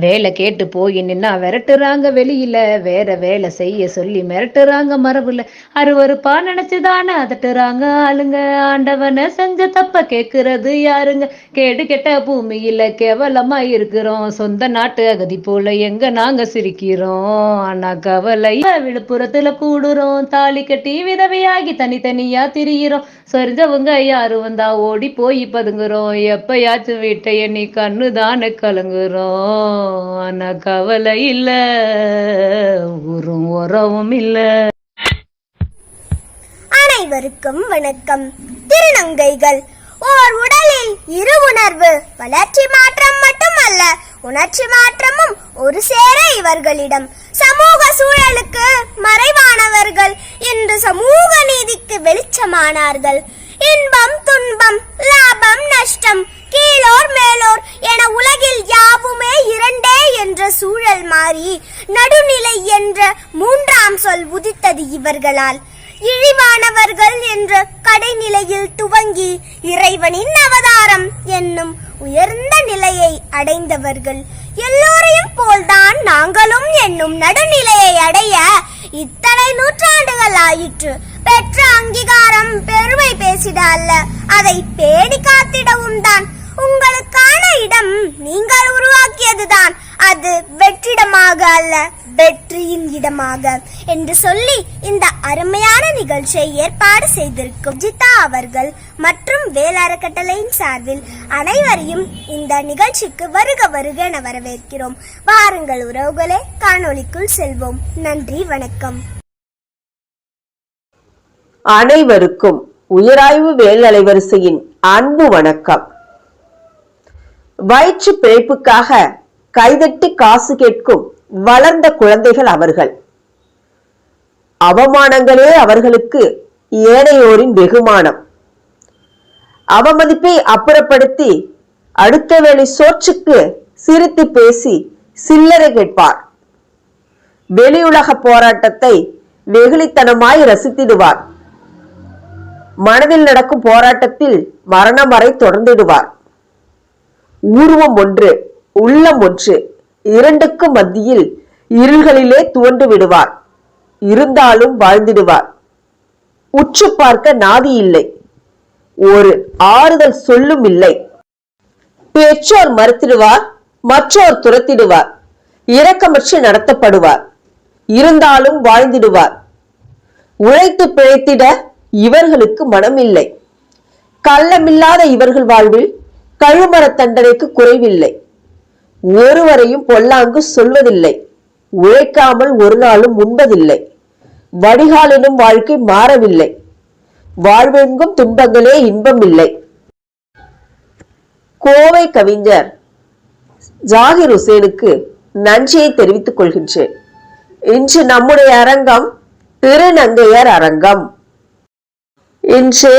வேலை கேட்டு போய் நின்னா விரட்டுறாங்க வெளியில வேற வேலை செய்ய சொல்லி மிரட்டுறாங்க மரபுல. அருவருப்பா நினைச்சுதானே அதட்டுறாங்க ஆளுங்க. ஆண்டவனை செஞ்ச தப்ப கேக்குறது யாருங்க? கேடு கெட்ட பூமியில கேவலமா இருக்கிறோம். சொந்த நாட்டு அகதி போல எங்க நாங்க சிரிக்கிறோம்? ஆனா கவலை விழுப்புரத்துல கூடுறோம். தாலி கட்டி விதவையாகி தனித்தனியா திரியிறோம். சொரிஞ்சவங்க யாரு வந்தா ஓடி போய் பதுங்குறோம். எப்பயாச்சும் வீட்டை எண்ணி கண்ணு தானே கலங்குறோம்? ஆனா கவலை இல்ல ஊரும் உறவும் இல்ல. அனைவருக்கும் வணக்கம். திருநங்கைகள் ஓர் உடலில் இரு உணர்வு வளர்ச்சி மாற்றம் மட்டுமல்ல உணர்ச்சி மாற்றமும் ஒரு சேர இவர்களிடம். சமூக சூழலுக்கு மறைவானவர்கள் இன்று சமூக நீதிக்கு வெளிச்சமானார்கள். இன்பம் துன்பம் லாபம் நஷ்டம் கீழோர் மேலோர் என உலகில் யாவுமே இரண்டே என்ற சூழல் மாறி நடுநிலை என்ற மூன்றாம் சொல் உதித்தது இவர்களால். இழிவானவர்கள் என்ற கடைநிலையில் துவங்கி இறைவனின் அவதாரம் என்னும் உயர்ந்த நிலையை அடைந்தவர்கள். எல்லோரையும் போல்தான் நாங்களும் என்னும் நடுநிலையை அடைய இத்தனை நூற்றாண்டுகள் ஆயிற்று. பெற்ற அங்கீகாரம் பெருமை பேசிட அல்ல அதை பேணி காத்திடவும் தான் இடம் நீங்கள் உருவாக்கியதுதான். அது வெற்றிடமாக அல்ல வெற்றியின் இடமாக. என்று சொல்லி இந்த அருமையான நிகழ்ச்சியை ஏற்பாடு செய்திருக்கும் ஜிதா அவர்கள் மற்றும் வேல் அறக்கட்டளையின் சார்பில் அனைவரையும் இந்த நிகழ்ச்சிக்கு வருக வருக என வரவேற்கிறோம். வாருங்கள் உறவுகளே காணொளிக்குள் செல்வோம். நன்றி வணக்கம். அனைவருக்கும் உயராய்வு வேல் அலைவரிசையின் அன்பு வணக்கம். வயிற்று பிழைப்புக்காக கைதட்டி காசு கேட்கும் வளர்ந்த குழந்தைகள் அவர்கள். அவமானங்களே அவர்களுக்கு ஏனையோரின் வெகுமானம். அவமதிப்பை அப்புறப்படுத்தி அடுத்த வேளை சோற்றுக்கு சிரித்து பேசி சில்லறை கேட்பார். வெளியுலக போராட்டத்தை வெகுளித்தனமாய் ரசித்திடுவார். மனதில் நடக்கும் போராட்டத்தில் மரணம் வரை தொடர்ந்திடுவார். உருவம் ஒன்று உள்ளம் ஒன்று. இரண்டுக்கு மத்தியில் இருள்களிலே துவண்டு விடுவார். இருந்தாலும் வாழ்ந்திடுவார். உற்று பார்க்க நாதி இல்லை. ஒரு ஆறுதல் சொல்லும் இல்லை. பெற்றோர் மறுத்திடுவார் மற்றோர் துரத்திடுவார். இரக்கமற்று நடத்தப்படுவார். இருந்தாலும் வாழ்ந்திடுவார். உழைத்து பிழைத்திட இவர்களுக்கு மனம் இல்லை கள்ளமில்லாத இவர்கள் வாழ்வில் கழுமர தண்டனைக்கு குறைவில்லை. ஒருவரையும் பொல்லாங்கு சொல்வதில்லை. உழைக்காமல் ஒரு நாளும் உண்பதில்லை. வடிகாலினும் வாழ்க்கை மாறவில்லை. வாழ்வெங்கும் துன்பங்களே இன்பம் இல்லை கோவை கவிஞர் ஜாகிர் ஹுசேனுக்கு நன்றியை தெரிவித்துக் கொள்கின்றேன். இன்று நம்முடைய அரங்கம் திருநங்கையர் அரங்கம். இன்று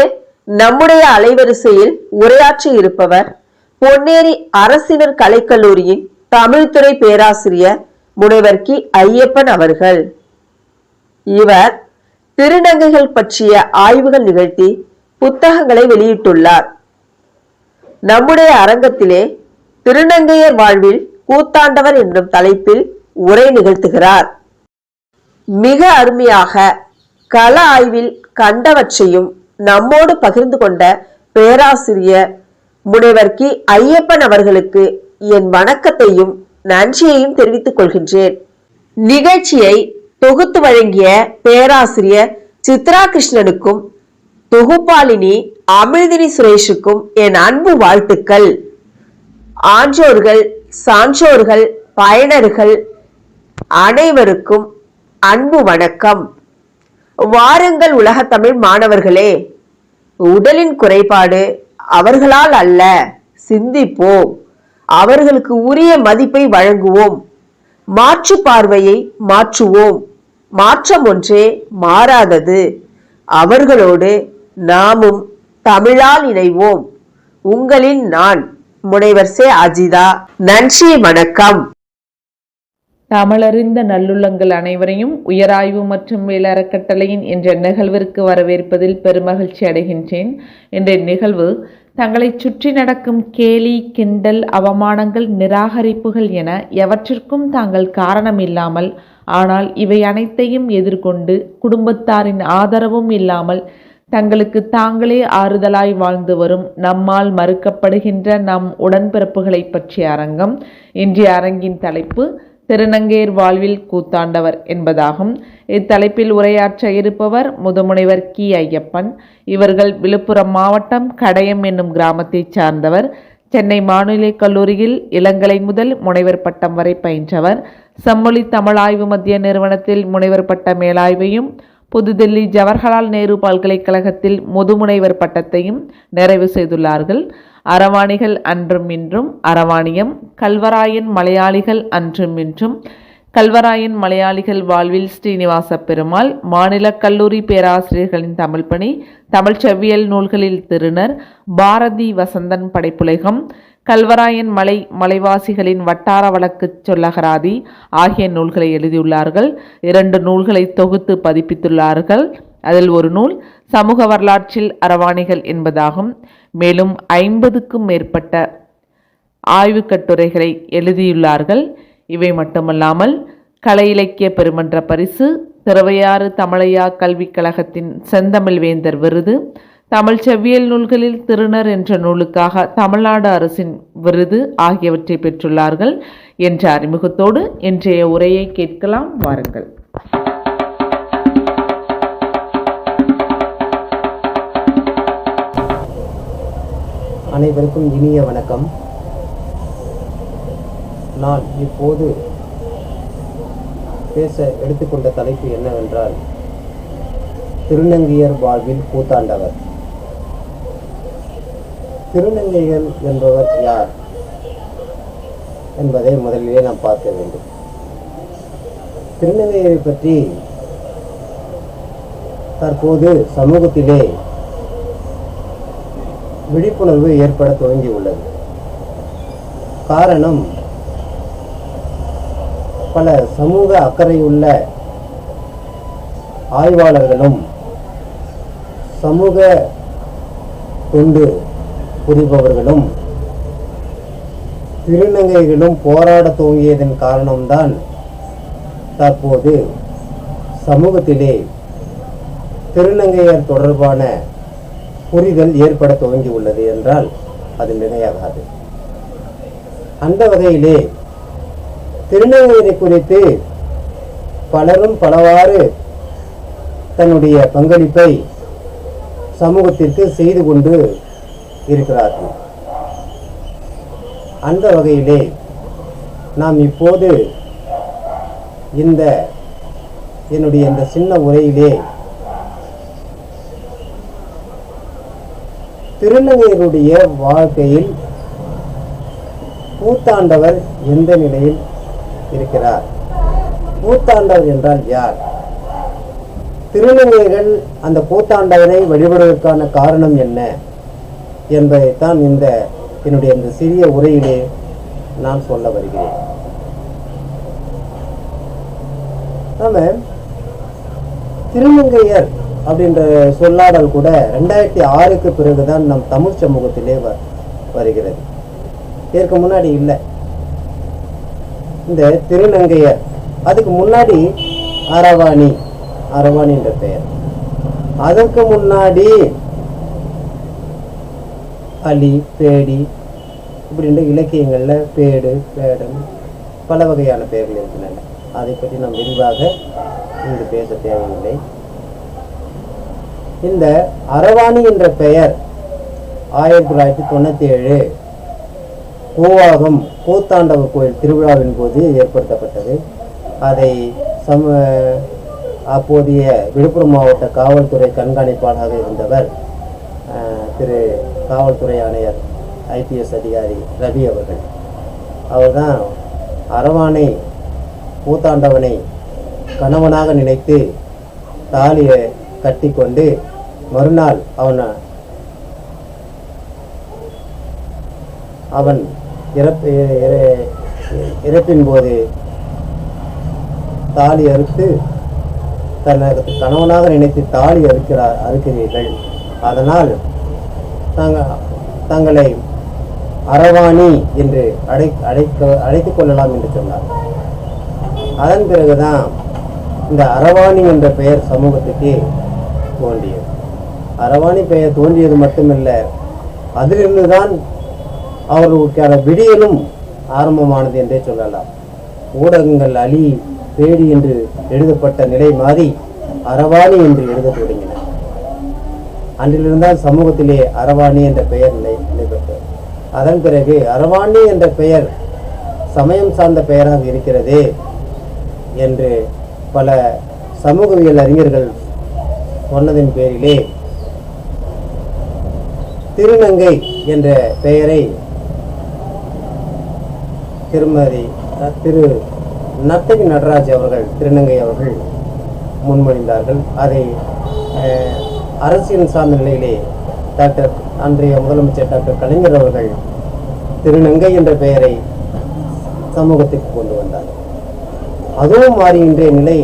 நம்முடைய அலைவரிசையில் உரையாற்றி இருப்பவர் பொன்னேரி அரசினர் கலைக்கல்லூரியின் தமிழ்துறை பேராசிரியர் முனைவர் கி. ஐயப்பன் அவர்கள். இவர் திருநங்கைகள் பற்றிய ஆய்வுகள் நிகழ்த்தி புத்தகங்களை வெளியிட்டுள்ளார். நம்முடைய அரங்கத்திலே திருநங்கையர் வாழ்வில் கூத்தாண்டவர் என்னும் தலைப்பில் உரை நிகழ்த்துகிறார். மிக அருமையாக கள ஆய்வில் கண்டவற்றையும் நம்மோடு பகிர்ந்து கொண்ட பேராசிரியர் முனைவர் கி. ஐயப்பன் அவர்களுக்கு என் வணக்கத்தையும் நன்றியையும் தெரிவித்துக் கொள்கின்றேன். நிகழ்ச்சியை தொகுத்து வழங்கிய பேராசிரியர் சித்ரா கிருஷ்ணனுக்கும் தொகுப்பாளினி அமிழ்தினி சுரேஷுக்கும் என் அன்பு வாழ்த்துக்கள். ஆன்றோர்கள் சான்றோர்கள் பயனர்கள் அனைவருக்கும் அன்பு வணக்கம். வாருங்கள் உலகத்தமிழ் மாணவர்களே. உடலின் குறைபாடு அவர்களால் அல்ல சிந்திப்போம். அவர்களுக்கு உரிய மதிப்பை வழங்குவோம். மாற்று பார்வையை மாற்றுவோம். மாற்றம் ஒன்றே மாறாதது. அவர்களோடு நாமும் தமிழால் இணைவோம். உங்களின் நான் முனைவர் சே அஜிதா. நன்றி வணக்கம். தமிழறிந்த நல்லுள்ளங்கள் அனைவரையும் உயராய்வு மற்றும் வேலறக்கட்டளையின் என்ற நிகழ்விற்கு வரவேற்பதில் பெருமகிழ்ச்சி அடைகின்றேன். என்ற நிகழ்வு தங்களை சுற்றி நடக்கும் கேலி கிண்டல் அவமானங்கள் நிராகரிப்புகள் என எவற்றிற்கும் தாங்கள் காரணம் இல்லாமல் ஆனால் இவை அனைத்தையும் எதிர்கொண்டு குடும்பத்தாரின் ஆதரவும் இல்லாமல் தங்களுக்கு தாங்களே ஆறுதலாய் வாழ்ந்து வரும் நம்மால் மறுக்கப்படுகின்ற நம் உடன்பிறப்புகளை பற்றிய அரங்கம் இன்றைய அரங்கின் தலைப்பு திருநங்கையர் வாழ்வில் கூத்தாண்டவர் என்பதாகும். இத்தலைப்பில் உரையாற்ற இருப்பவர் முதுமுனைவர் கி. ஐயப்பன். இவர்கள் விழுப்புரம் மாவட்டம் கடையம் என்னும் கிராமத்தைச் சார்ந்தவர். சென்னை மாநில கல்லூரியில் இளங்கலை முதல் முனைவர் பட்டம் வரை பயின்றவர். செம்மொழி தமிழாய்வு மத்திய நிறுவனத்தில் முனைவர் பட்ட மேலாய்வையும் புதுதில்லி ஜவஹர்லால் நேரு பல்கலைக்கழகத்தில் முதுமுனைவர் பட்டத்தையும் நிறைவு செய்துள்ளார்கள். அரவாணிகள் அன்றும் இன்றும் அரவாணியம் கல்வராயன் மலையாளிகள் அன்றும் இன்றும். கல்வராயன் மலையாளிகள் வாழ்வில் ஸ்ரீனிவாச பெருமாள் மாநில கல்லூரி பேராசிரியர்களின் தமிழ் பணி தமிழ் செவ்வியல் நூல்களில் திருநர் பாரதி வசந்தன் படைப்புலகம் கல்வராயன் மலை மலைவாசிகளின் வட்டார வழக்கு சொல்லகராதி ஆகிய நூல்களை எழுதியுள்ளார்கள். இரண்டு நூல்களை தொகுத்து பதிப்பித்துள்ளார்கள். அதில் ஒரு நூல் சமூக வரலாற்றில் அரவாணிகள் என்பதாகும். மேலும் ஐம்பதுக்கும் மேற்பட்ட ஆய்வு கட்டுரைகளை எழுதியுள்ளார்கள். இவை மட்டுமல்லாமல் கலை இலக்கிய பெருமன்ற பரிசு திருவையாறு தமிழையா கல்விக் கழகத்தின் செந்தமிழ் வேந்தர் விருது தமிழ் செவ்வியல் நூல்களில் திருநர் என்ற நூலுக்காக தமிழ்நாடு அரசின் விருது ஆகியவற்றை பெற்றுள்ளார்கள். என்ற அறிமுகத்தோடு இன்றைய உரையை கேட்கலாம். வாருங்கள். அனைவருக்கும் இனிய வணக்கம். நான் இப்போது பேச எடுத்துக்கொண்ட தலைப்பு என்னவென்றால் திருநங்கையர் வாழ்வில் கூத்தாண்டவர் திருநங்கைகள் என்பவர் யார் என்பதை முதலிலே நாம் பார்க்க வேண்டும். திருநங்கையரை பற்றி தற்போது சமூகத்திலே விழிப்புணர்வு ஏற்பட துவங்கியுள்ளது காரணம் பல சமூக அக்கறையுள்ள ஆய்வாளர்களும் சமூக தொண்டு புரிபவர்களும் திருநங்கைகளும் போராட துவங்கியதன் காரணம்தான் தற்போது சமூகத்திலே திருநங்கையர் தொடர்பான புரிதல் ஏற்பட துவங்கி உள்ளது என்றால் அது நிலையாகாது அந்த வகையிலே திருநங்கையரை குறித்து பலரும் பலவாறு தன்னுடைய பங்களிப்பை சமூகத்திற்கு செய்து கொண்டு இருக்கிறார்கள். அந்த வகையிலே நாம் இப்போது இந்த என்னுடைய இந்த சின்ன உரையிலே திருநங்கையருடைய வாழ்க்கையில் பூத்தாண்டவர் எந்த நிலையில் இருக்கிறார்? பூத்தாண்டவர் என்றால் யார்? திருநங்கைகள் அந்த பூத்தாண்டவனை வழிபடுவதற்கான காரணம் என்ன என்பதைத்தான் இந்த என்னுடைய இந்த சிறிய உரையிலே நான் சொல்ல வருகிறேன். நாம திருநங்கையர் அப்படின்ற சொல்லாடல் கூட ரெண்டாயிரத்தி ஆறுக்கு பிறகுதான் நம் தமிழ் சமூகத்திலே வ வருகிறது. இதற்கு முன்னாடி இல்லை. இந்த திருநங்கையர் அதுக்கு முன்னாடி அரவாணி அரவாணி என்ற பெயர். அதற்கு முன்னாடி அலி பேடி இப்படின்ற இலக்கியங்கள்ல பேடு பேடன் பல வகையான பெயர்கள் இருக்கின்றன. அதை பற்றி நாம் விரிவாக இங்கு பேச தேவையில்லை. இந்த அரவாணி என்ற பெயர் ஆயிரத்தி தொள்ளாயிரத்தி தொண்ணூற்றி ஏழு கூவாகம் கூத்தாண்டவர் கோயில் திருவிழாவின் போது ஏற்படுத்தப்பட்டது. அதை சம அப்போதைய விழுப்புரம் மாவட்ட காவல்துறை கண்காணிப்பாளராக இருந்தவர் திரு காவல்துறை ஆணையர் ஐபிஎஸ் அதிகாரி ரவி அவர்கள். அவர்தான் அரவானை கூத்தாண்டவனை கணவனாக நினைத்து தாலியை கட்டிக்கொண்டு மறுநாள் அவனை அவன் இறப்பு இறப்பின் போது தாலி அறுத்து தனது கணவனாக நினைத்து தாலி அறுக்கிறார் அறுக்கிறீர்கள். அதனால் தங்க தங்களை அரவாணி என்று அடை அழைக்க அழைத்துக் கொள்ளலாம் என்று சொன்னார். அதன் பிறகுதான் இந்த அரவாணி என்ற பெயர் சமூகத்துக்கு தோன்றியது. அரவாணி பெயர் தோன்றியது மட்டுமில்லை அதிலிருந்து தான் அவர்களுக்கான விடியலும் ஆரம்பமானது என்றே சொல்லலாம். ஊடகங்கள் அலி பேடி என்று எழுதப்பட்ட நிலை மாறி அரவாணி என்று எழுதத் தொடங்கின. அன்றிலிருந்தால் சமூகத்திலே அரவாணி என்ற பெயர் நிலை நடைபெற்றது அதன் பிறகு அரவாணி என்ற பெயர் சமயம் சார்ந்த பெயராக இருக்கிறதே என்று பல சமூகவியல் அறிஞர்கள் சொன்னதின் பேரிலே. திருநங்கை என்ற பெயரை திருமதி திரு நத்தகி நடராஜ் அவர்கள் திருநங்கை அவர்கள் முன்மொழிந்தார்கள். அதை அஹ், அரசியல் சார்ந்த நிலையிலே டாக்டர் அன்றைய முதலமைச்சர் டாக்டர் கலைஞர் அவர்கள் திருநங்கை என்ற பெயரை சமூகத்துக்கு கொண்டு வந்தார். அதுவும் மாறி இன்றைய நிலை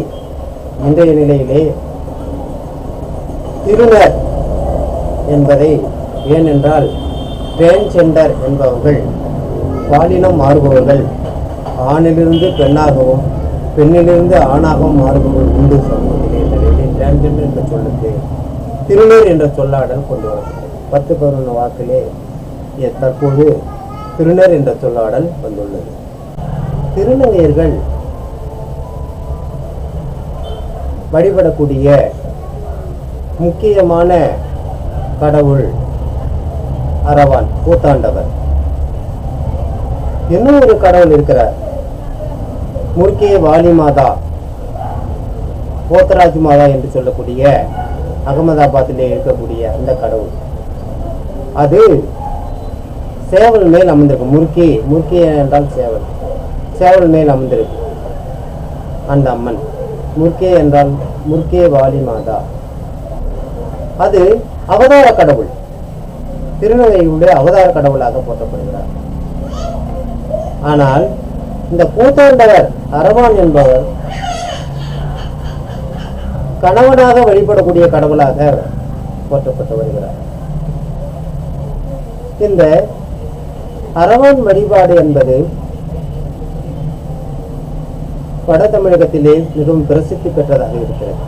இன்றைய நிலையிலே திருநர் என்பதை ஏனென்றால் டிரான்ஜெண்டர் என்பவர்கள் பாலினம் மாறுபவர்கள் ஆணிலிருந்து பெண்ணாகவும் பெண்ணிலிருந்து ஆணாகவும் மாறுபவர்கள் உண்டு சமூகத்திலே. என்ற டிரான்ஜெண்டர் என்ற சொல்லுக்கு திருநர் என்ற சொல்லாடல் கொண்டு வரப்பட்டது. பத்து பதினொன்று வாக்கிலே தற்போது திருநர் என்ற சொல்லாடல் வந்துள்ளது. திருநங்கையர்கள் வழிபடக்கூடிய முக்கியமான கடவுள் அரவான் கூத்தாண்டவர் இன்னும் ஒரு கடவுள் இருக்கிறார்? முர்கே வாலி மாதா போத்தராஜ் மாதா என்று சொல்லக்கூடிய அகமதாபாத்திலே இருக்கக்கூடிய அந்த கடவுள். அது சேவல் மேல் அமர்ந்திருக்கு முர்கே முர்கே என்றால் சேவல். சேவல் மேல் அமர்ந்திருக்கு அந்த அம்மன். முர்கே என்றால் முர்கே வாலி மாதா. அது அவதார கடவுள். திருநங்கையுடைய அவதார கடவுளாக போற்றப்படுகிறார். ஆனால் இந்த கூத்தாண்டவர் அரவான் என்பவர் கணவனாக வழிபடக்கூடிய கடவுளாக போற்றப்பட்டு வருகிறார். இந்த அரவான் வழிபாடு என்பது வட தமிழகத்திலே மிகவும் பிரசித்தி பெற்றதாக இருக்கிறது.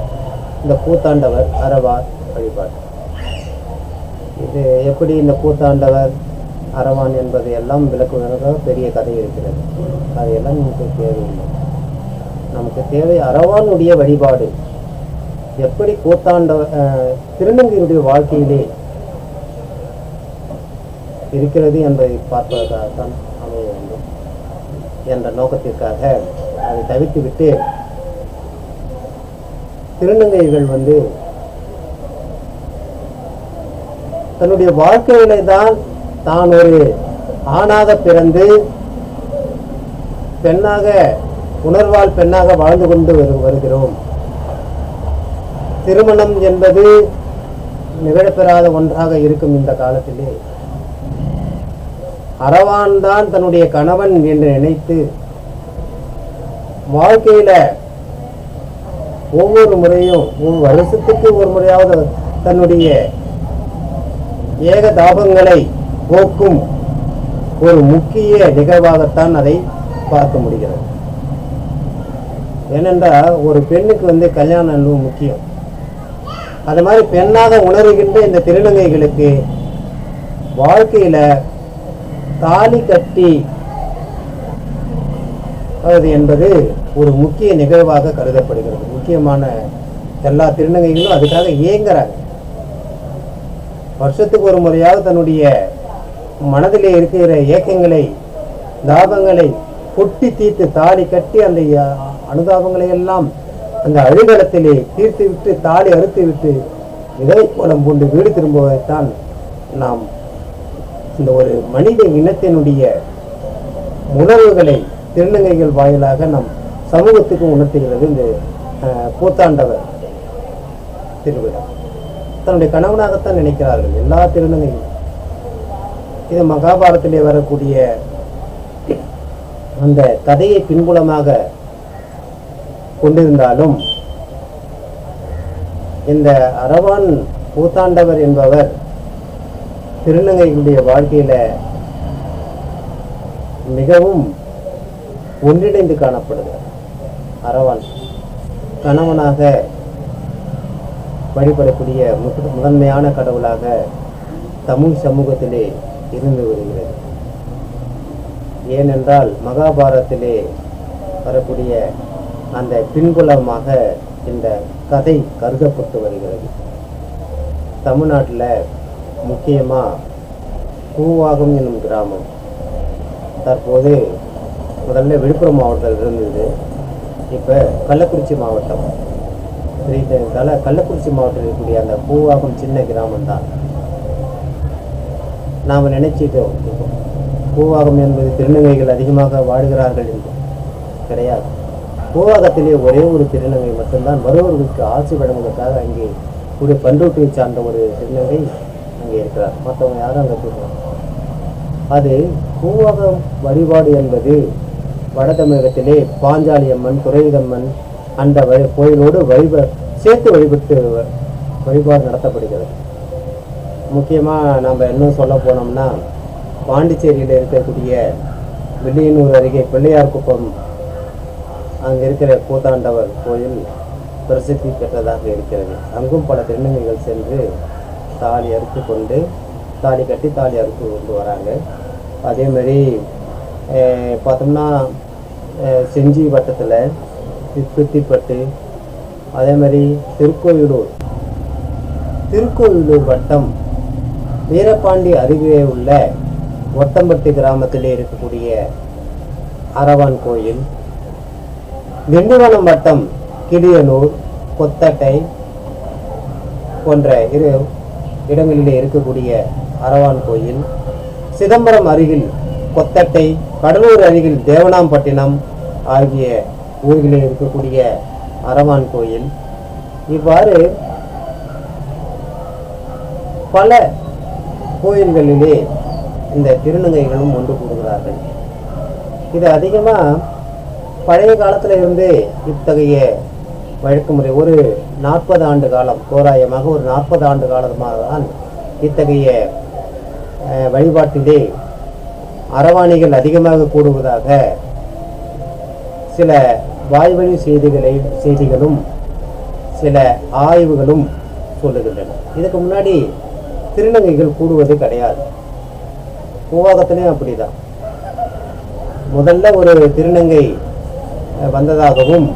இந்த கூத்தாண்டவர் அரவான் வழிபாடு இது எப்படி இந்த கூத்தாண்டவர் அரவான் என்பது எல்லாம் விளக்குவதற்காக பெரிய கதை இருக்கிறது. அதையெல்லாம் நமக்கு தேவையில்லை. நமக்கு தேவை அரவானுடைய வழிபாடு. எப்படி கூத்தாண்டவர் திருநங்கையுடைய வாழ்க்கையிலே இருக்கிறது என்பதை பார்ப்பதற்காகத்தான் அமைய வேண்டும் என்ற நோக்கத்திற்காக அதை தவிர்த்துவிட்டு திருநங்கைகள் வந்து தன்னுடைய வாழ்க்கையிலே தான் தான் ஒரு ஆணாக பிறந்து பெண்ணாக உணர்வால் பெண்ணாக வாழ்ந்து கொண்டு வரு- வருகிறோம். திருமணம் என்பது நிகழப்பெறாத ஒன்றாக இருக்கும் இந்த காலத்திலே. அரவான் தான் தன்னுடைய கணவன் என்று நினைத்து வாழ்க்கையில ஒவ்வொரு முறையும் ஒரு வருஷத்துக்கு ஒரு முறையாவது தன்னுடைய ஏக தாபங்களை போக்கும் ஒரு முக்கிய நிகழ்வாகத்தான் அதை பார்க்க முடிகிறது. ஏனென்றால் ஒரு பெண்ணுக்கு வந்து கல்யாணம் என்பது முக்கியம். அது மாதிரி பெண்ணாக உணர்கின்ற இந்த திருநங்கைகளுக்கு வாழ்க்கையில தாலி கட்டி அது என்பது ஒரு முக்கிய நிகழ்வாக கருதப்படுகிறது. முக்கியமான எல்லா திருநங்கைகளும் அதுக்காக இயங்குறாங்க. வருஷத்துக்கு ஒரு முறையாக தன்னுடைய மனதிலே இருக்கிற ஏக்கங்களை தாபங்களை கொட்டி தீர்த்து தாலி கட்டி அந்த அனுதாபங்களை எல்லாம் அந்த அழுகலத்திலே தீர்த்து விட்டு தாலி அறுத்து விட்டு விதவை கோலம் பூண்டு வீடு திரும்புவதைத்தான் நாம் இந்த ஒரு மனித இனத்தினுடைய உணர்வுகளை திருநங்கைகள் வாயிலாக நம் சமூகத்துக்கு உணர்த்துகிறது இந்த கூத்தாண்டவர் திருவிழா. தன்னுடைய கணவனாகத்தான் நினைக்கிறார்கள். எல்லா திருநங்கையும் இது மகாபாரத்திலே வரக்கூடிய அந்த கதையை பின்புலமாக கொண்டிருந்தாலும் இந்த அரவான் கூத்தாண்டவர் என்பவர் திருநங்கைகளுடைய வாழ்க்கையில மிகவும் ஒன்றிணைந்து காணப்படுகிறார். அரவான் கணவனாக வழிபடக்கூடிய முதன்மையான கடவுளாக தமிழ் சமூகத்திலே இருந்து வருகிறது. ஏனென்றால் மகாபாரதத்திலே வரக்கூடிய அந்த பின்புலமாக இந்த கதை கருதப்பட்டு வருகிறது. தமிழ்நாட்டில் முக்கியமாக கூவாகம் என்னும் கிராமம். தற்போது முதல்ல விழுப்புரம் மாவட்டத்தில் இருந்தது. இப்போ கள்ளக்குறிச்சி மாவட்டம். தெரிவித்ததால கள்ளக்குறிச்சி மாவட்டத்தில் இருக்கக்கூடிய அந்த பூவாகம் சின்ன கிராமம் தான் நாம் நினைச்சிட்டோம் பூவாகம் என்பது திருநங்கைகள் அதிகமாக வாடுகிறார்கள் என்று. கிடையாது. பூவாகத்திலே ஒரே ஒரு திருநங்கை மட்டும்தான். வருவர்களுக்கு ஆட்சி வழங்குவதற்காக அங்கே ஒரு பண்ருட்டியை சார்ந்த ஒரு திருநங்கை அங்கே இருக்கிறார். மற்றவங்க யாரும் அங்கே போகிறாங்க அது பூவாகம் வழிபாடு என்பது வட தமிழகத்திலே பாஞ்சாலி அம்மன் துறையுதம்மன் அந்த வழி கோயிலோடு வழிப சேர்த்து வழிபட்டு வழிபாடு நடத்தப்படுகிறது. முக்கியமாக நம்ம இன்னும் சொல்ல போனோம்னா பாண்டிச்சேரியில் இருக்கக்கூடிய வில்லியனூர் அருகே பிள்ளையார் குப்பம் அங்கே இருக்கிற கூத்தாண்டவர் கோயில் பிரசித்தி பெற்றதாக இருக்கிறது. அங்கும் பல திருநங்கைகள் சென்று தாலி அறுத்து கொண்டு தாலி கட்டி தாலி அறுத்து கொண்டு வராங்க. அதேமாதிரி பார்த்தோம்னா செஞ்சி வட்டத்தில் பித்திப்பட்டு அதே மாதிரி திருக்கோயிலூர். திருக்கோயிலூர் வட்டம் வீரபாண்டி அருகே உள்ள ஒட்டம்பட்டி கிராமத்திலே இருக்கக்கூடிய அரவான் கோயில். திண்டுவனம் வட்டம் கிளியனூர் கொத்தட்டை போன்ற இரு இடங்களிலே இருக்கக்கூடிய அரவான் கோயில். சிதம்பரம் அருகில் கொத்தட்டை கடலூர் அருகில் தேவனாம்பட்டினம் ஆகிய ஊர்களில் இருக்கக்கூடிய அரவான் கோயில். இவ்வாறு பல கோயில்களிலே இந்த திருநங்கைகளும் ஒன்று கூடுகிறார்கள். இது அதிகமாக பழைய காலத்தில் இருந்து இத்தகைய வழக்குமுறை ஒரு நாற்பது ஆண்டு காலம் தோராயமாக ஒரு நாற்பது ஆண்டு காலமாக தான் இத்தகைய அஹ், வழிபாட்டிலே அரவாணிகள் அதிகமாக கூடுவதாக சில வாய்வழி செய்திகளை செய்திகளும் சில ஆய்வுகளும் சொல்லுகின்றன. இதுக்கு முன்னாடி திருநங்கைகள் கூடுவது கிடையாது. பூவாகத்திலையும் அப்படிதான். முதல்ல ஒரு திருநங்கை வந்ததாகவும்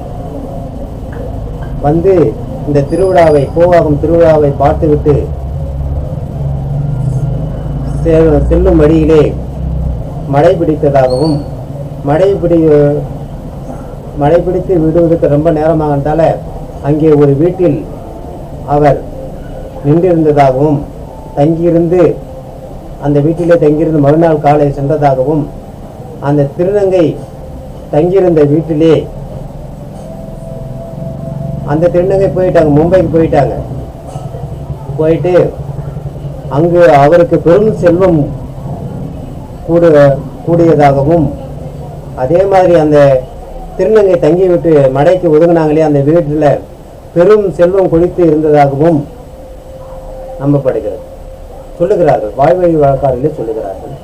வந்து இந்த திருவிழாவை பூவாகம் திருவிழாவை பார்த்துவிட்டு செ- செல்லும் வழியிலே மழை பிடித்ததாகவும் மழை பிடி மழை பிடித்து விடுவதற்கு ரொம்ப நேரமாகத்தால அங்கே ஒரு வீட்டில் அவர் நின்றிருந்ததாகவும் தங்கியிருந்து அந்த வீட்டிலே தங்கியிருந்து மறுநாள் காலை சென்றதாகவும் அந்த திருநங்கை தங்கியிருந்த வீட்டிலே அந்த திருநங்கை போயிட்டாங்க மும்பைக்கு போயிட்டாங்க. போயிட்டு அங்கு அவருக்கு பெரும் செல்வம் கூட கூடியதாகவும் அதே மாதிரி அந்த திருநங்கை தங்கி விட்டு ஒதுங்கினாங்களே அந்த வீட்டில் பெரும் செல்வம் கொழித்து இருந்ததாகவும் நம்பப்படுகிறது. சொல்லுகிறார்கள். வாய்வழி வழக்காரிலே சொல்லுகிறார்கள்.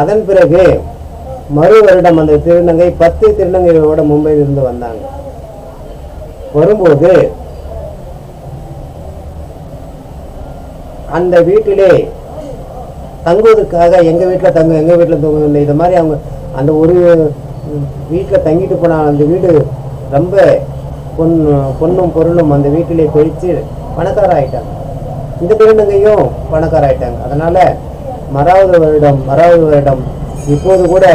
அதன் பிறகு மறு வருடம் அந்த திருநங்கை பத்து திருநங்கைகளோட மும்பையிலிருந்து வந்தாங்க. வரும்போது அந்த வீட்டிலே தங்குவதற்காக எங்க வீட்டில் தங்க எங்க வீட்டில் தங்குங்க இது மாதிரி அவங்க அந்த ஒரு வீட்டில் தங்கிட்டு போனால் அந்த வீடு ரொம்ப பொன் பொண்ணும் பொருளும் அந்த வீட்டிலே கொழித்து பணக்கார ஆயிட்டாங்க இந்த திருநங்கையும் பணக்கார ஆயிட்டாங்க அதனால் மறாவது வருடம் மறாவது வருடம் இப்போது கூட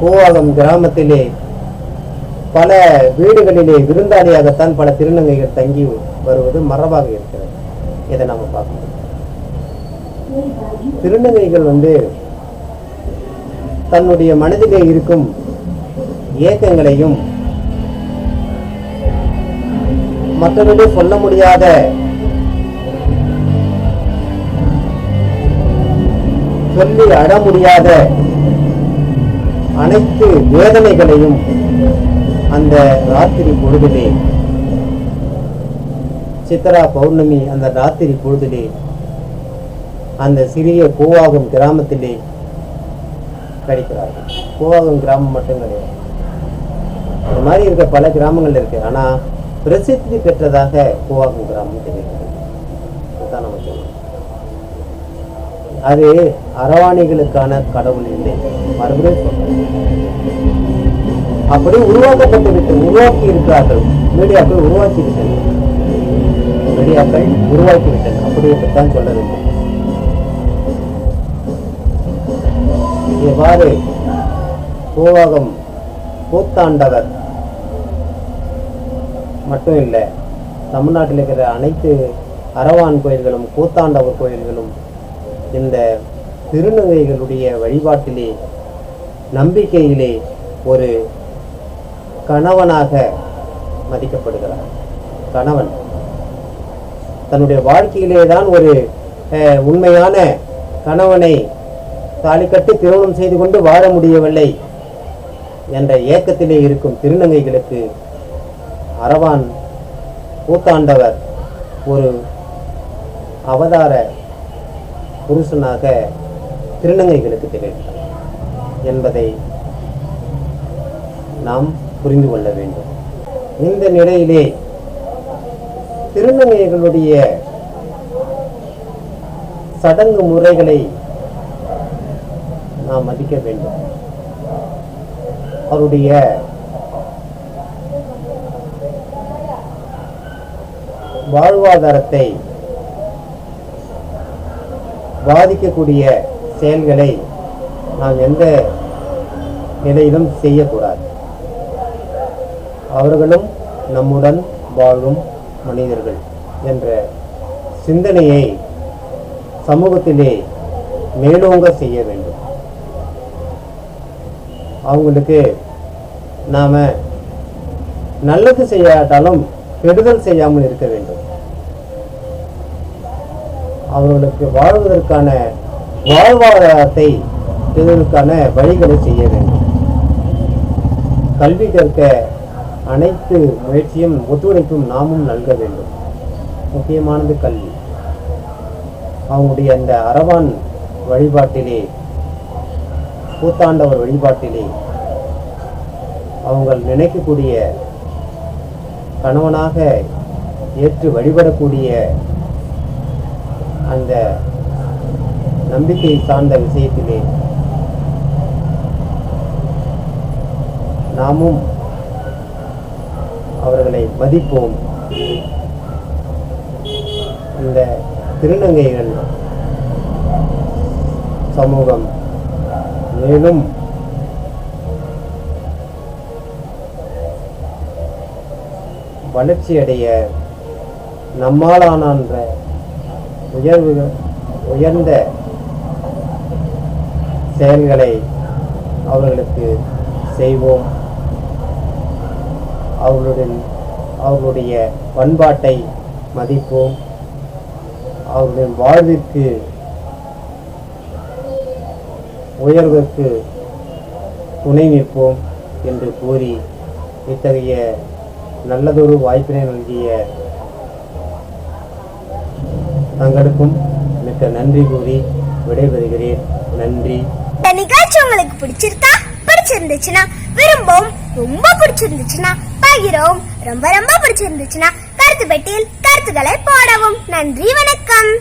கோவாகம் கிராமத்திலே பல வீடுகளிலே விருந்தாளியாகத்தான் பல திருநங்கைகள் தங்கி வருவது மரபாக இருக்கிறது. இதை நாம பார்க்கணும். திருநங்கைகள் வந்து தன்னுடைய மனதிலே இருக்கும் ஏக்கங்களையும் மற்றவர்கள் சொல்ல முடியாத சொல்லி அட முடியாத அனைத்து வேதனைகளையும் அந்த ராத்திரி பொழுதிலே சித்ரா பௌர்ணமி அந்த ராத்திரி பொழுதிலே அந்த சிறிய கூவாகம் கிராமத்திலே கிடைக்கிறார்கள் கூவாகம் கிராமம் மட்டும் கிடையாது. இந்த மாதிரி இருக்க பல கிராமங்கள் இருக்கு. ஆனா பிரசித்தி பெற்றதாக கூவாகம் கிராமம் தெரிகிறது. நம்ம சொல்லணும் அது அரவாணிகளுக்கான கடவுள் இல்லை. மறுபடியும் சொல்றேன். அப்படி உருவாக்கப்பட்டு விட்டு உருவாக்கி இருக்கிறார்கள். மீடியாக்கள் உருவாக்கி விட்டன. மீடியாக்கள் உருவாக்கி விட்டன. அப்படி சொல்ல வேண்டும். இவ்வாறு கோவாகம் கூத்தாண்டவர் மட்டும் இல்லை தமிழ்நாட்டில் இருக்கிற அனைத்து அரவான் கோயில்களும் கூத்தாண்டவர் கோயில்களும் இந்த திருநங்கைகளுடைய வழிபாட்டிலே நம்பிக்கையிலே ஒரு கணவனாக மதிக்கப்படுகிறார். கணவன். தன்னுடைய வாழ்க்கையிலே தான் ஒரு அஹ், உண்மையான கணவனை தாலி கட்டி திருமணம் செய்து கொண்டு வாழ முடியவில்லை. என்ற ஏக்கத்திலே இருக்கும் திருநங்கைகளுக்கு அரவான் கூத்தாண்டவர் ஒரு அவதார புருஷனாக திருநங்கைகளுக்கு திகழ்ந்தார் என்பதை நாம் புரிந்து கொள்ள வேண்டும். இந்த நிலையிலே திருநங்கைகளுடைய சடங்கு முறைகளை நாம் மதிக்க வேண்டும். அவருடைய வாழ்வாதாரத்தை பாதிக்கக்கூடிய செயல்களை நாம் எந்த நிலையிலும் செய்யக்கூடாது. அவர்களும் நம்முடன் வாழும் மனிதர்கள் என்ற சிந்தனையை சமூகத்திலே மேலோங்க செய்ய வேண்டும். அவங்களுக்கு நாம நல்லது செய்யாட்டாலும் கெடுதல் செய்யாமல் இருக்க வேண்டும். அவர்களுக்கு வாழ்வதற்கான வாழ்வாதாரத்தை இதற்கான வழிகளை செய்ய வேண்டும். கல்வி கற்க அனைத்து முயற்சியும் ஒத்துழைப்பும் நாமும் நல்க வேண்டும். முக்கியமானது கல்வி. அவங்களுடைய அந்த அரவான் வழிபாட்டிலே கூத்தாண்டவர் வழிபாட்டிலே அவங்க நினைக்கக்கூடிய கணவனாக ஏற்று வழிபடக்கூடிய அந்த நம்பிக்கை சார்ந்த விஷயத்திலே நாமும் அவர்களை மதிப்போம். இந்த திருநங்கைகள் சமூகம் மேலும் வளர்ச்சியடைய நம்மாலான உயர்வு உயர்ந்த செயல்களை அவர்களுக்கு செய்வோம். அவர்களுடன் அவர்களுடைய பண்பாட்டை மதிப்போம். அவர்களின் வாழ்விற்கு உயர்வுக்கு துணை நிற்போம் என்று கூறி இத்தகைய நல்லதொரு வாய்ப்பினை நல்கிய தங்களுக்கும் மிக்க நன்றி கூறி விடைபெறுகிறேன். நன்றி. இந்த நிகழ்ச்சி உங்களுக்கு பிடிச்சிருக்கா? பிடிச்சிருந்துச்சுன்னா விரும்பவும் ரொம்ப பிடிச்சிருந்துச்சுன்னா பகிரவும் ரொம்ப ரொம்ப பிடிச்சிருந்துச்சுன்னா கருத்து பெட்டியில் கருத்துக்களை போடவும். நன்றி வணக்கம்.